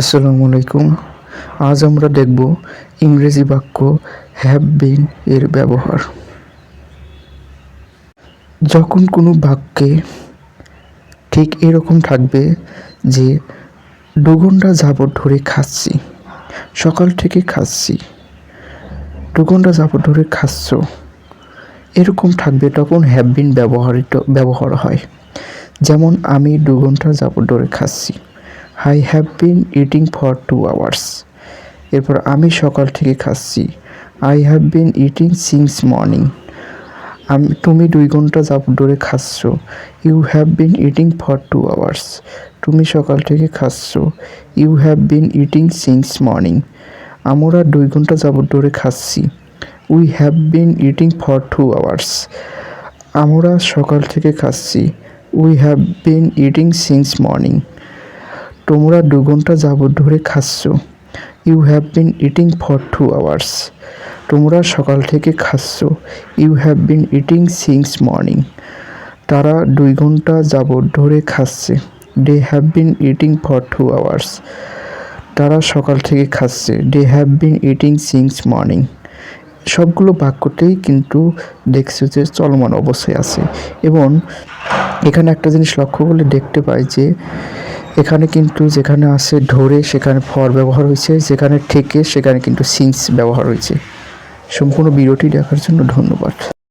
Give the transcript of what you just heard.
আসসালামু আলাইকুম। আজ আমরা দেখব ইংরেজি বাক্য হ্যাভ বিন এর ব্যবহার। যখন কোনো বাক্যে ঠিক এরকম থাকবে যে, দু ঘণ্টা যাবৎ ধরে খাচ্ছি, সকাল থেকে খাচ্ছি, দু ঘণ্টা যাবৎ ধরে খাচ্ছ এরকম থাকবে তখন হ্যাভ বিন ব্যবহৃত ব্যবহার হয়। যেমন, আমি দু ঘণ্টা যাবৎ ধরে খাচ্ছি I have been eating for two hours এরপর আমি সকাল থেকে খাচ্ছি। I have been eating since morning আমি তুমি দুই ঘণ্টা যাবৎ ধরে খাচ্ছ। You have been eating for two hours তুমি সকাল থেকে খাচ্ছ। You have been eating since morning আমরা দুই ঘণ্টা যাবৎ ধরে খাচ্ছি। We have been eating for two hours আমরা সকাল থেকে খাচ্ছি। We have been eating since morning তোমরা দু ঘণ্টা যাবৎ ধরে খাচ্ছ। You have been eating for two hours তোমরা সকাল থেকে খাচ্ছ। You have been eating since morning তারা দুই ঘণ্টা যাবৎ ধরে খাচ্ছে। They have been eating for two hours তারা সকাল থেকে খাচ্ছে। They have been eating since morning সবগুলো বাক্যতেই কিন্তু দেখছি যে চলমান অবস্থায় আছে। এবং এখানে একটা জিনিস লক্ষ্য করলে দেখতে পাই যে এখানে কিন্তু যেখানে আছে ধরে সেখানে ফর ব্যবহার হয়েছে, যেখানে ঠেকে সেখানে কিন্তু সিন্স ব্যবহার হয়েছে। সম্পূর্ণ বিরতি দেখার জন্য ধন্যবাদ।